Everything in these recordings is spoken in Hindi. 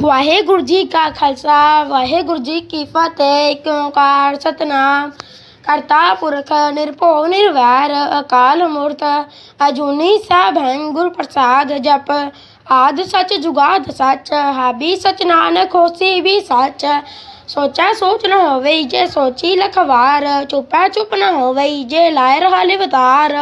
ਵਾਹਿਗੁਰੂ ਜੀ ਕਾ ਖਾਲਸਾ ਵਾਹਿਗੁਰੂ ਜੀ ਕੀ ਫਤਿਹ ਏਕ ਓੰਕਾਰ ਸਤਨਾਮ ਕਰਤਾ ਪੁਰਖ ਨਿਰਭਉ ਨਿਰਵੈਰ ਅਕਾਲ ਮੂਰਤ ਅਜੂਨੀ ਸੈਭੰ ਗੁਰ ਪ੍ਰਸਾਦ ਜਪ ਆਦ ਸਚ ਜੁਗਾਦ ਸਚ ਹਾਬੀ ਸਚ ਨਾਨਕ ਹੋਸੀ ਵੀ ਸਚ ਸੋਚੈ ਸੋਚ ਨ ਹੋਵੇ ਜੇ ਸੋਚੀ ਲਖਵਾਰ ਚੁਪੈ ਚੁਪ ਨ ਹੋਵੇ ਜੇ ਲਾਇ ਰਹਾ ਲਿਵਤਾਰ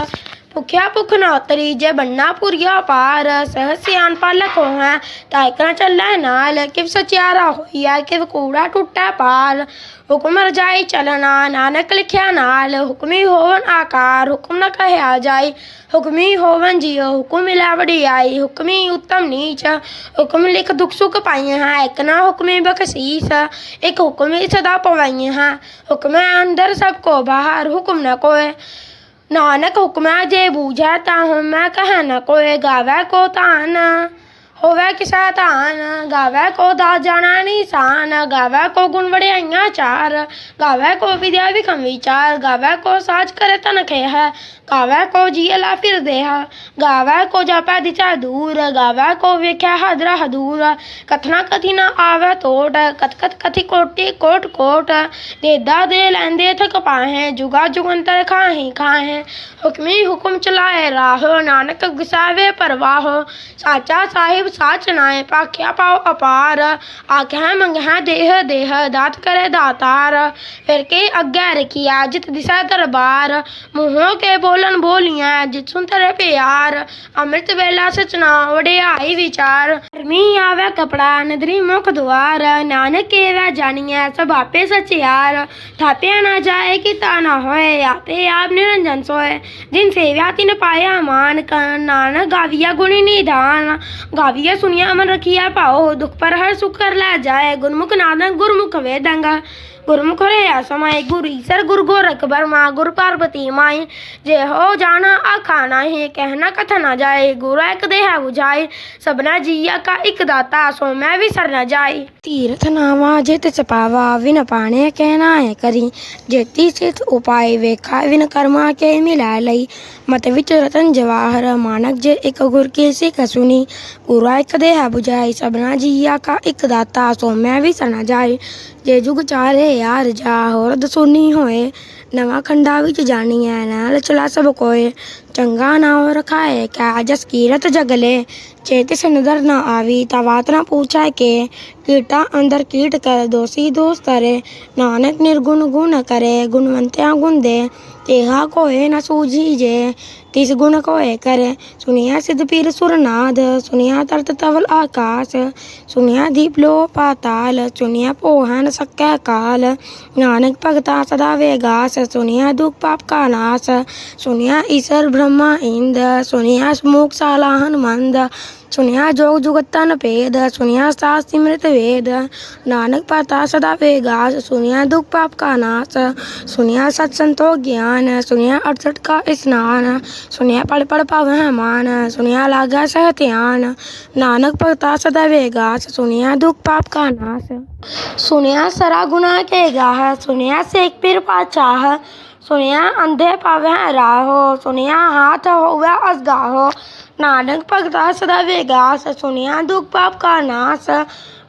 ਭੁਖਿਆ ਭੁਖ ਨਾ ਉਤਰੀ ਜੇ ਬੰਨਾ ਪੁਰੀਆ ਪਾਰ ਸਹ ਸਿਆਨ ਪਾਲਕ ਹੋਇ ਤਾਇਕਣਾ ਚੱਲੈ ਨਾਲ ਕਿਵ ਸਚਿਆਰਾ ਹੋਈਐ ਕਿਵ ਕੂੜਾ ਟੁੱਟੈ ਪਾਲ ਹੁਕਮ ਰਜਾਈ ਚਲਣਾ ਨਾਨਕ ਲਿਖਿਆ ਨਾਲ ਹੁਕਮੀ ਹੋਵਨ ਆਕਾਰ ਹੁਕਮ ਨ ਕਹਿਆ ਜਾਈ ਹੁਕਮੀ ਹੋਵਨ ਜੀਉ ਹੁਕਮ ਮਿਲਾ ਵਡਿਆਈ ਹੁਕਮੀ ਉਤਮ ਨੀਚ ਹੁਕਮ ਲਿਖ ਦੁਖ ਸੁਖ ਪਾਈਏ ਹਾਂ ਇਕ ਨਾ ਹੁਕਮੀ ਬਖਸ਼ੀਸ ਇੱਕ ਹੁਕਮੀ ਸਦਾ ਪਵਾਈਏ ਹਾਂ ਹੁਕਮ ਅੰਦਰ ਸਭ ਕੋ ਬਾਹਰ ਹੁਕਮ ਨ ਕੋਏ ਨਾਨਕ ਹੁਕਮੈ ਜੇ ਬੂਝੈ ਤਾਂ ਹਉਮੈ ਕਹਿ ਨ ਕੋਇ ਗਾਵੈ ਕੋ ਤਾਨ ਹੋਵੈ ਕਿਸੈ ਧਾਨ, ਗਾਵੈ ਕੋ ਦਾ ਜਾਣੈ ਨਿਸ਼ਾਨ, ਗਾਵੈ ਕੋ ਗੁਣ ਵਡਿਆਈਆਂ ਚਾਰ, ਗਾਵੈ ਕੋ ਵਿਦਿਆ ਵਿਖਮ ਵਿਚਾਰ, ਗਾਵੈ ਕੋ ਸਾਜ ਕਰੇ ਤਨ ਹੈ ਗਾਵੈ ਕੋ ਜੀ ਲਾ ਫਿਰਦੇ ਹਾ ਗਾਵੈ ਕੋ ਜਾਪੈ ਦਿਚਾ ਦੂਰ, ਗਾਵੈ ਕੋ ਵੇਖਿਆ ਹਦਰਾ ਹਦੂਰ, ਕਥਨਾ ਕਥੀ ਨਾ ਆਵੈ ਤੋਟ ਕਥ ਕਤ ਕਥੀ ਕੋਟੀ ਕੋਟ ਕੋਟ, ਦੇਦਾ ਦੇ ਲੈਂਦੇ ਥਕ ਪਾਹੇ, ਜੁਗਾ ਜੁਗੰਤਰ ਖਾਹੀ ਖਾਹੇ, ਹੁਕਮੀ ਹੁਕਮ ਚਲਾਏ ਰਾਹੋ, ਨਾਨਕ ਗੁਸਾਵੇ ਪਰਵਾਹ, ਸਾਚਾ ਸਾਹਿਬ साच नाय भाख्या पाओ अपार आखै मंगै ਦੇਹ देह दात करे दातार फिर के अग्गै रखिया जित दिशा दरबार मुँहों के बोलन बोलियां जित सुन तेरे प्यार ਅੰਮ੍ਰਿਤ ਵੇਲਾ ਸਚਨਾ ਵਡਿਆਈ ਵਿਚਾਰ। ਧਰਮੀ ਆਵੇ ਕਪੜਾ, ਨਦਰੀ ਮੁਖ ਦੁਆਰ। ਨਾਨਕ ਕੇ ਏਵੈ ਜਾਣੀਐ ਸਭ ਆਪੇ ਸਚਿਆਰ ਥਾਪਿਆ ਨਾ ਜਾਏ ਕਿ ਤਾ ਨਾ ਹੋਏ, ਆਪੇ ਆਪ ਨਿਰੰਜਨ ਸੋਏ। ਜਿਨ ਸੇਵਿਆ ਤਿਨ ਪਾਇਆ ਮਾਨ ਨਾਨਕ ਗਾਵੀਆ ਗੁਣੀ ਨਿਧਾਨ ਗਾਵਿਆ ये सुनिया अमन रखिया, पाओ दुख पर हर सुख कर ला जाए, गुरमुख नादन गुरमुख वे दंगा गुरमुखरेया समाय गुरी सर गुरु गोरख बर्मा गुरु पार्वती माए जय हो जाना आखाना है कहना कथना जाए गुरु एक देह बुझाए सबना जिया का एक दाता सो मैं विसर न जाए तीर्थ नावा जित चपावा विन पाने कहना है करी जेती चित उपाय वेखा विन कर्मा के मिला लई मत विच रतन जवाहर मानक जे एक गुर के सिख सुनी गुरु एक देह बुझाए सबना जिया का एक दाता सो मैं विसर न जाए जे जुग चारे यार जा होरद सुनी होए नवा खंडा बिच जानी है नाल चला सब कोए चंगा ना हो रखा है क्या जस कीरत जगले चेत से नज़र ना आवी तवात ना पूछा के कीटा अंदर कीट कर दोषी दोस्त करे नानक निर्गुण गुण करे गुणवंत्या गुण दे तेहा कोए ना सूझी जे तिसगुणकोय कर सुनिया सिद्धपीर सुरनाद सुनिया तरत तवल आकाश सुनिया दीप लो पाताल सुनिया पोहन सक्य काल नानक भगता सदा वेगास सुनिया दुख पाप का नाश सुनिया ईश्वर ब्रह्मा इंद सुनिया मुख साला हनुमंद ਸੁਨਿਆ ਜੋਗ ਜੁਗਤ ਤਨ ਭੇਦ ਸੁਨਿਆ ਸਾਸ ਸਿਮ੍ਰਿਤ ਵੇਦ ਨਾਨਕ ਪਾਤਾ ਸਦਾ ਵੇਗਾਸ ਸੁਨਿਆ ਦੁਖ ਪਾਪ ਕਾ ਨਾਸ ਸੁਨਿਆ ਸਤ ਸੰਤੋਖ ਗਿਆਨ ਸੁਨਿਆ 68 ਕਾ ਇਸਨਾਨ सुनिया पड़ पड़ मान सुनिया लागा सह ध्यान। नानक भगता सदा वेगास सुनिया दुख पाप का नाश सुनिया सरा गुना के गाह सुनिया सेख पिर पाचाह सुनिया अंधे पावे राहो सुनिया हाथ होवे असगाहो नानक भगता सदा वेगास सुनिया दुख पाप का नाश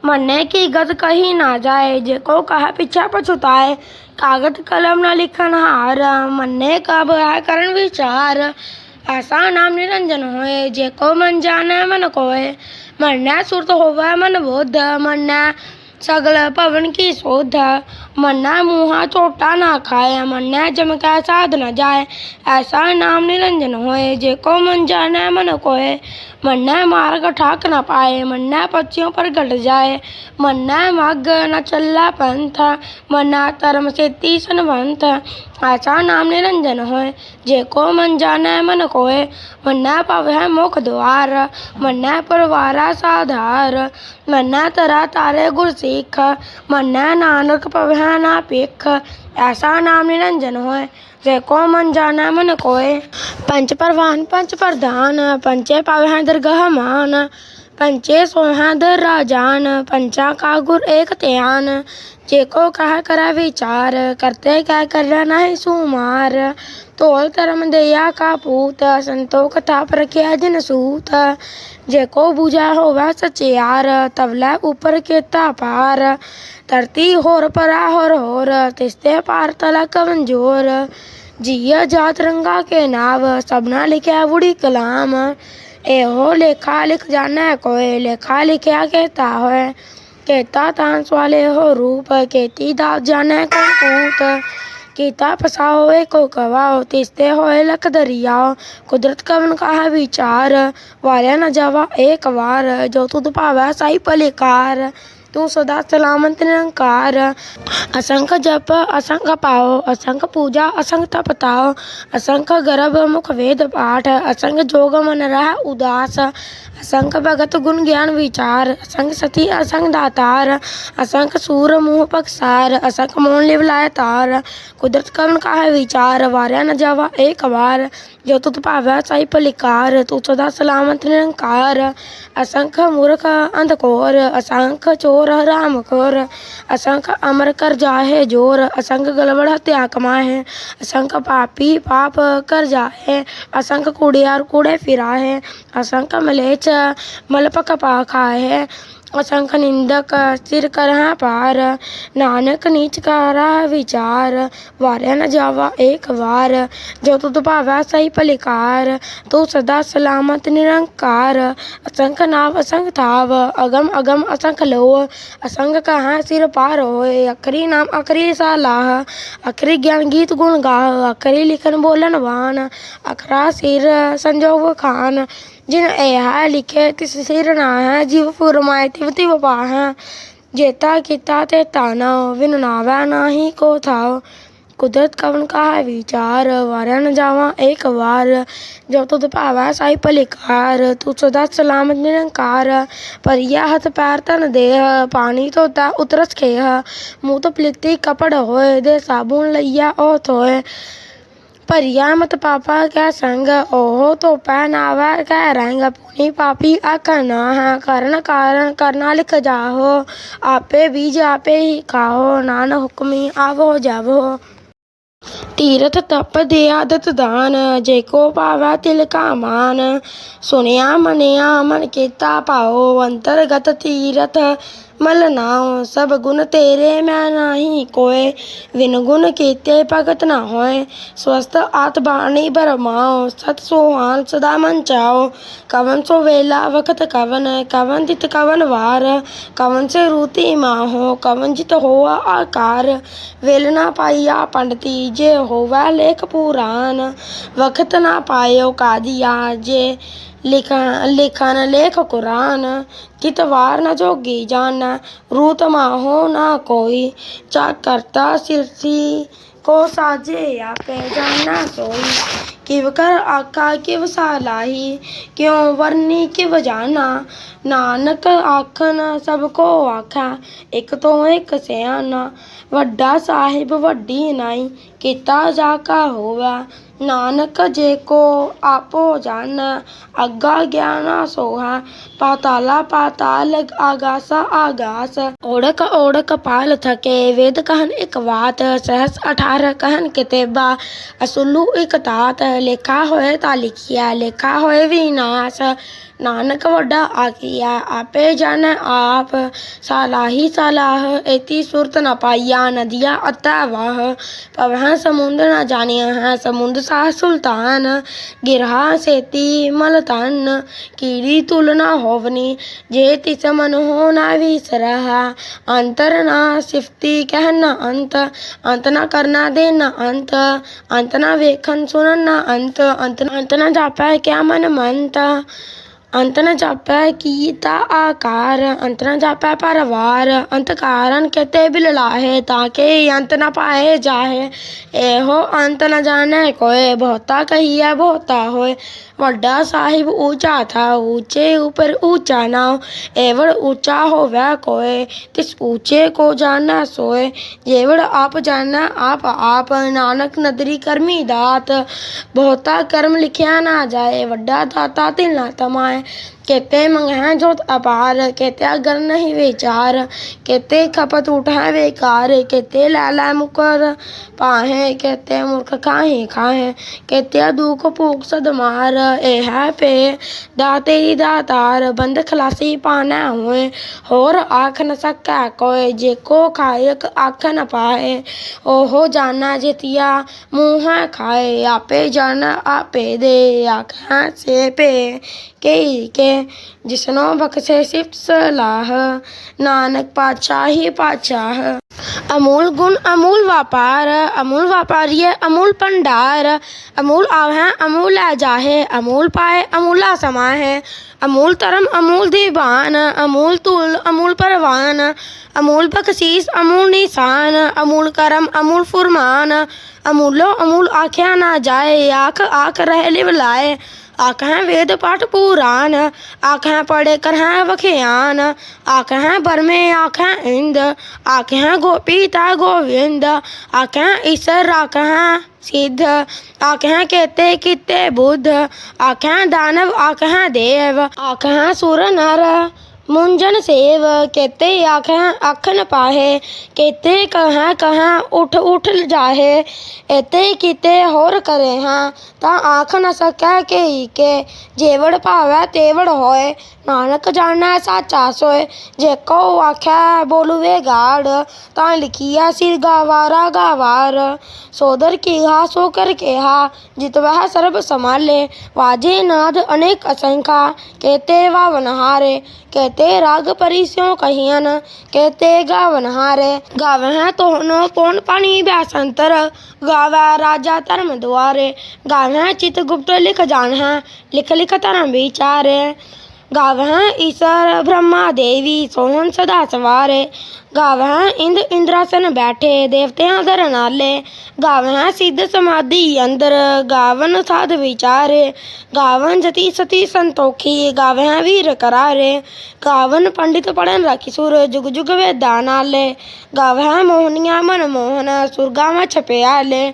मरने की गत कही ना जाए जेको कह पीछा पछुताए कागज़ कलम न लिखन हार मरने का भया करण विचार। ऐसा नाम निरंजन होए जेको मन जाने मन कोए। मरना सुरत होवे मन बोध मरना सगल पवन की शोध। मन्ना मुहा चोटा ना खाए, मन्ना चमका साध न जाए। ऐसा नाम निरंजन होए जेको मन जाने मन कोए। ਮਨ ਜਾਣੈ ਮਨ ਕੋਏ ਮੰਨੈ ਮਾਰਗ ਠਾਕ ਨ ਪਾਏ ਮੰਨੈ ਪਛਿਓ ਪਰ ਘਟ ਜਾਏ ਮੰਨੈ ਮਗ ਨ ਚੱਲਾ ਪੰਥ ਮੰਨੈ ਧਰਮ ਸੇਤੀ ਸੰਵੰਤ ਐਸਾ ਨਾਮ ਨਿਰੰਜਨ ਹੋਏ ਜੇ ਕੋ ਮਨ ਜਾਣੈ ਮਨ ਕੋਏ ਮੰਨੈ ਪਵਹਿ ਮੁਖ ਦੁਆਰ ਮੰਨੈ ਪਰਵਾਰਾ ਸਾਧਾਰ ਮੰਨੈ ਤਰਾ ਤਾਰੇ ਗੁਰ ਸਿੱਖ ਮੰਨੈ ਨਾਨਕ ਪਵਹਿ ਨਾ ਭਿਖ ਐਸਾ ਨਾਮ ਨਿਰੰਜਨ ਹੋਏ ਜੇ ਕੋ ਮਨ ਜਾਣੈ, ਮਨ ਕੋਏ। ਪੰਚ ਪਰਵਾਨ ਪੰਚ ਪ੍ਰਧਾਨ ਪੰਚੇ ਪਵਹਿ ਦਰਗਹ ਮਾਨ। ਪੰਚੇ ਸੋਹਾਂ ਦਰ ਰਾਜਾਨ ਪੰਚਾ ਕਾ ਗੁਰ ਏਕ ਧਿਆਨ। ਜੇ ਕੋ ਕਹ ਕਰੈ ਵਿਚਾਰ, ਕਰਤੇ ਕਹਿ ਕਰ ਨਹੀਂ ਸੁਮਾਰ। ਤੋਲ ਧਰਮ ਦਇਆ ਕਾ ਪੂਤ, ਸੰਤੋਖ ਥਾਪ ਰਖਿਆ ਜਨ ਸੂਤ। जेको बुझा होवै सचेआर तबलै उपर केता पार धरती होर परा होर होर तिसदे पार तलै कमजोर जिया जात रंगा के नाव सभना लिखै वुड़ी कलाम ਇਹੋ ਲੇਖਾ ਲਿਖ ਜਾਣੈ ਕੋਇ ਲੇਖਾ ਲਿਖਿਆ ਕੇਤਾ ਹੋਇ ਕੇਤਾ ਤਾਂ ਸਵਾਲੇ ਹੋ ਰੂਪ ਕੇਤੀ ਦਾ ਜਾਣੈ ਕੋ ਕੂਤ ਕੀਤਾ ਫਸਾ ਹੋਏ ਕੋ ਗਵਾਓ ਤਿਸਤੇ ਹੋਏ ਲਖ ਦਰਿਆਓ, ਕੁਦਰਤ ਕਵਨ ਕਾਹ ਵਿਚਾਰ, ਵਾਰਿਆ ਨਾ ਜਾਵਾ ਏਕ ਵਾਰ, ਜੋ ਤੁਧ ਭਾਵੈ ਸਾਈ ਭਲੇਕਾਰ तू सदा सलामत निरंकार। असंख जप असंख पाओ असंख पूजा असंख तपताओ असंख गर्भ, मुख वेद पाठ असंख जोग, मन रह, उदास असंख भगत गुण, ज्ञान, विचार असंख सती असंख दातार असंख सूर, मुँह, पकसार असंख मोन लिव लाय तार। कुदरत कवन का है विचार वाਰਿਆ न जावा एक बार। जो तुत भावै साई पलिकार, तू सदा सलामत निरंकार। असंख मूर्ख अंधकोर असंख चोर हराम खोर असंख अमर कर जाहे ज़ोर, असंख गलबड़ हत्या कमाए असंख पापी पाप कर जाए असंख कूड़ियार कूड़े फिराए असंख मलेच, मलपक पा खाए ਅਸੰਖ ਨਿੰਦਕ ਸਿਰ ਕਰਹਾ ਪਾਰ ਨਾਨਕ ਨੀਚ ਕਾਰਾ ਵਿਚਾਰ, ਵਾਰਿਆ ਨ ਜਾਵਾ ਏਕ ਵਾਰ, ਜੋ ਤੁਧ ਭਾਵੈ ਸਹੀ ਭਲਿਕਾਰ, ਤੂੰ ਸਦਾ ਸਲਾਮਤ ਨਿਰੰਕਾਰ, ਅਸੰਖ ਨਾਵ ਅਸੰਖ ਥਾਵ, ਅਗਮ ਅਗਮ ਅਸੰਖ ਲੋ ਅਸੰਖ ਕਹਾ ਸਿਰ ਪਾਰ ਹੋਏ, ਅਖਰੀ ਨਾਮ ਅਖਰੀ ਸਾਲਾਹ, ਅਖਰੀ ਗਿਆਨ ਗੀਤ ਗੁਣ ਗਾ ਅਖਰੀ ਲਿਖਨ ਬੋਲਣ ਵਾਨ ਅਖਰਾ ਸਿਰ ਸੰਜੋਗ ਖਾਨ जिन ऐहा लिखे तिस सिर ना है जीव फुरमाए तिव तिव पाह जेता किता ते ताना विन नावै नाही को थाव ਕੁਦਰਤ ਕਵਨ ਕਾ ਹੈ ਵਿਚਾਰ ਵਾਰਿਆ ਨ ਜਾਵਾ ਇੱਕ ਵਾਰ ਜੋ ਤੁਧ ਭਾਵੈ ਸਾਈ ਭਲਿਕਾਰ ਤੂੰ ਸਦਾ ਸਲਾਮਤ ਨਿਰੰਕਾਰ ਪਰਿਆ ਹੱਥ ਪੈਰ ਤਨ ਦੇਹ ਪਾਣੀ ਧੋਤਾ ਉਤਰਸ ਖੇਹ ਮੂੰਹ ਤੋਂ ਪਲਿੱਤੀ ਕਪੜ ਹੋਏ ਦੇ ਸਾਬੂਨ ਲਈਆ ਉਹ ਧੋਏ पर्याप्त पापा के संग ओहु धोपै नाहै कह रंग पुनि पापी अख नाह करन कारण करना लिख जाहो आपे बीज आपे ही खाहो नान हुक्मी आवो जावो ਤੀਰਥ ਤਪ ਦੇ ਆਦਤ ਦਾਨ ਜੇ ਕੋ ਪਾਵੈ ਤਿਲ ਕਾ ਮਾਨ ਸੁਨਿਆ ਮਨਿਆ ਮਨ ਕੀਤਾ ਪਾਓ ਅੰਤਰਗਤ ਤੀਰਥ ਮਲ ਨਾਉ ਸਭ ਗੁਣ ਤੇਰੇ ਮੈਂ ਨਾਹੀ ਕੋਏ। ਵਿਨ ਗੁਣ ਕੀਤੇ ਭਗਤ ਨਾ ਹੋਏ। ਸਵਸਤ ਆਤ ਬਾਣੀ ਬਰਮਾਓ ਸਤ ਸੁਹਾਨ ਸਦਾ ਮਨ ਚਾਓ ਕਵਨ ਸੋ ਵੇਲਾ ਵਖਤ ਕਵਨ। ਕਵਨ ਜਿਤ ਕਵਨ ਵਾਰ। ਕਵਨ ਸੇ ਰੂਤੀ ਮਾਹੋ। ਕਵਨ ਜਿਤ ਹੋਆ ਆਕਾਰ। ਵੇਲ ਨਾ ਪਾਈਆ ਪੰਡਤੀ, ਜੇ ਹੋਵਾ ਲੇਖ ਪੁਰਾਨ। ਵਖਤ ਨਾ ਪਾਇਓ ਕਾਦੀਆ, ਜੇ लेखा लेख क़ुरान तितवार न जोगी जान, रूत माँ न कोई। चा करता सिरसी, को साजे या पहचान जाना कोई किव कर आका, किव सालाही क्यों वरनी किव जाना? ਨਾਨਕ ਆਖਨ ਸਭ ਕੋ ਆਖਾ ਇੱਕ ਤੋਂ ਇੱਕ ਸਿਆਣਾ ਵੱਡਾ ਸਾਹਿਬ ਵੱਡੀ ਨਾਈ ਕੀਤਾ ਜਾ ਕਾ ਹੋਵਾ ਨਾਨਕ ਜੇ ਕੋ ਆਪੋ ਜਾਣ ਅੱਗਾ ਗਿਆਨਾ ਸੋਹਾ ਪਾਤਾਲਾ ਪਾਤਾਲ ਆਗਾਸਾ ਆਗਾਸ ओढ़क ओढ़क पाल थके वेद कहन एक बात सहस अठारह कहन कितेबा असुल्लू एक तात लेखा होए ता लिखिया लेखा होए विनाश ਨਾਨਕ ਵੱਡਾ ਆਖੀਆ आपे जन आप, सलाही सलाह, एति सुरत न पाइया, नदिया अत वाह। पवह समुद्र न जानिया समुंद सा सुल्तान। गिरहा सेती मलतान कीड़ी तुलना होवनी। जे तिस मन हो ना विसरहा। अंतर ना सिफती कहना अंत। अंत न करना देना अंत। अंत ना वेखन सुनना अंत। अंत अंत न जापा क्या मन मंता। ಅಂತರ್ಜಾಲ ಕೀಟಆಕಾರ ಅಂತರ್ಜಾल परवार अंतःकरण केते बिल लाहे ताके अंत न पाए जाहे। एहो अंत न जाने कोय, बहुता कहिया बहुता होय ਅੰਤ ਨ ਪਾਏ ਜਾਹੇ ਇਹੋ ਅੰਤ ਨ ਜਾਣੈ ਕੋਏ ਬਹੁਤਾ ਕਹੀਐ ਬਹੁਤਾ ਹੋਏ ਵੱਡਾ ਸਾਹਿਬ ਊਚਾ ਥਾ ਊਚੇ ਉਪਰ ਊਚਾ ਨਾਉ एवड़ ऊंचा होवै कोय तिस ऊंचे को जाना सोए जेवड़ आप जाना आप आप नानक नदरी करमी दात ਬਹੁਤਾ ਕਰਮ ਲਿਖਿਆ ਨਾ ਜਾਏ ਵੱਡਾ ਦਾਤਾ ਤਿਲ ਨਾ ਤਮਾਏ केते मंगह जोत अपार। केते अगर नहीं विचार। केते खपत उठा बेकार। केते लाला मुकर पाहे। केते मूर्ख खाहे? खाहे केते दुख भूख सदमार ਇਹ पे दाते ही दातार, बंद खलासी पाना हुए। होर आख न सकै कोय जेको खायक आख न पाए। ओहो जाना जितिया मुँह खाए, आपे जान आपे दे, आखां से पे। के जिसनो बख्शे सिफ्त सलाह, नानक पाचाही पाचाह अमूल गुण, अमूल व्यापार, अमूल व्यापारी अमूल भंडार अमूल आवह, अमूल जाहे, अमूल पाए, अमूला समाहे। अमूल तरम, अमूल दीवान, अमूल तुल, अमूल परवान। अमूल बख्शीस, अमूल निशान, अमूल करम, अमूल फुरमान। अमूलो, अमूल आख्या ना जाए, आख आख रह लिबलाए आखें वेद पाठ पुराण, आखें पढ़े करें वख्यान, आखें बर में आखें इंद, आख आखें गोपीता गोविंद, आखें ईश्वर आखें सिद्ध, आखें कहते किते बुद्ध, आखें दानव आखें देव, आखें सुर नर। मुंजन सेव केते आखें अख न पाहे केते कहाँ कहाँ उठ उठ जाहे एते किते होर करे हाँ ता आख न सकै के ही के जेवड़ पावै तेवड़ होए नानक जाना साचा सोए जेको आख्या बोलुवे गाड़ ता लिखिया सिर गावारा गावार सोदर की हा सो कर के हा जित वह सर्व संभाले वाजे नाद अनेक असंख्या कहते वा वनहारे कहते राग परिस्यों कहियन कहते गावन हारे। गावह तोहनो पौन पानी ब्यासंतर गावे राजा धर्म द्वारे गावह चित गुप्त लिख जान है। लिख लिख धर्म विचारे। गावह ईश्वर ब्रह्मा देवी सोहन सदा सवारे गावह इंद इंद्रासन बैठे देवतियां दर नाले गावह सिद्ध समाधि अंदर गावन साध विचारे गावन जति सती संतोखी गावह वीर करारे गावन पंडित पढ़न रखी सुर जुग जुग वेदा नाले गावह मोहनिया मन मोहन सुरगा में छपे आले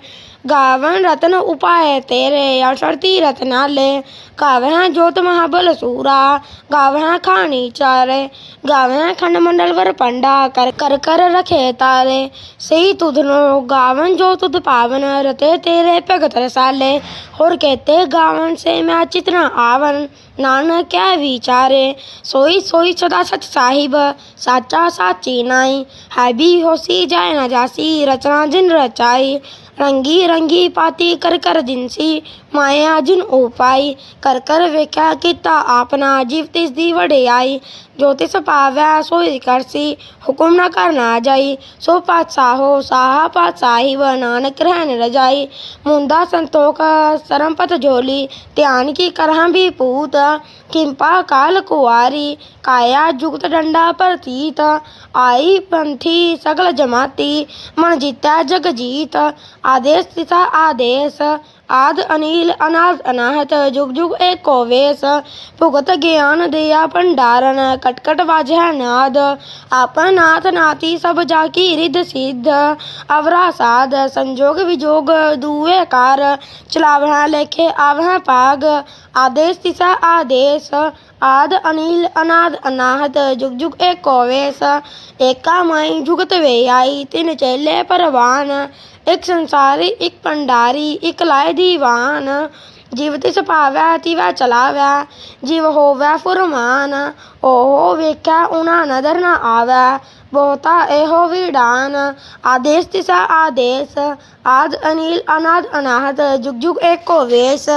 गावन रत्न उपाय तेरे रत्नाले रतनाले गावह ज्योत महाबल सूरा, गावह खानी चारे। गावह खंड मंडल वर पंडा, कर कर कर रखे तारे। सही तुधनो गावन जो तुध पावन, रते तेरे भगत रसाले। और कहते गावन से मैं चित्र आवन। नानक क्या विचारे सोई सोई सदा सच साहिब, साचा साची नाई। है भी होसी जाय न जासी, रचना जिन रचाई। रंगी रंगी पाती कर कर जिनसी, माया जिन उपाई। कर कर वेख्या किता आपना, जीव तिस दी वड़े जो तिस पावै सोई करसी हुकुम न करना जाई सो पातशाहो साहा पातशाही व नानक रहन रजाई मुंदा संतोख सरमपत झोली ध्यान की करह भी पूत किंपा काल कुआरी काया जुगत डंडा प्रतीत, आई पंथी सगल जमाती मन जीता जग जीत आदेश तिथा आदेश आद अनिल अनाद अनाहत, जुग जुग एको वेश भुगत ज्ञान दिया भंडारण, कटकट वाजह नाद। आपन नाथ नाती सब जाकी रिद सिद्ध। अवरा साध, संजोग विजोग, दुए कार। चलावह लेखे आवह पाग। आदेश तिसा आदेश। आद अनिल अनाद अनाहत जुग जुग एको वेश एका माई जुगत वे आई तिन चेले परवान ਇੱਕ ਸੰਸਾਰੀ ਇੱਕ ਭੰਡਾਰੀ ਇੱਕ ਲਾਇ ਦੀਵਾਨ ਜੀਵ ਤਿਸ ਭਾਵੈ ਤਿਵੈ ਚਲਾਵੈ ਜੀਵ ਹੋਵੈ ਫੁਰਮਾਨ ਉਹ ਵੇਖੈ ਉਨਾ ਨਦਰ ਨ ਆਵੈ ਬਹੁਤਾ ਇਹੋ ਵਿਡਾਨ ਆਦੇਸ਼ ਤਿਸਾ ਆਦੇਸ਼ ਆਦ ਅਨੀਲ ਅਨਾਦ ਅਨਾਹਤ ਜੁਗ ਜੁਗ ਏਕੋ ਵੇਸ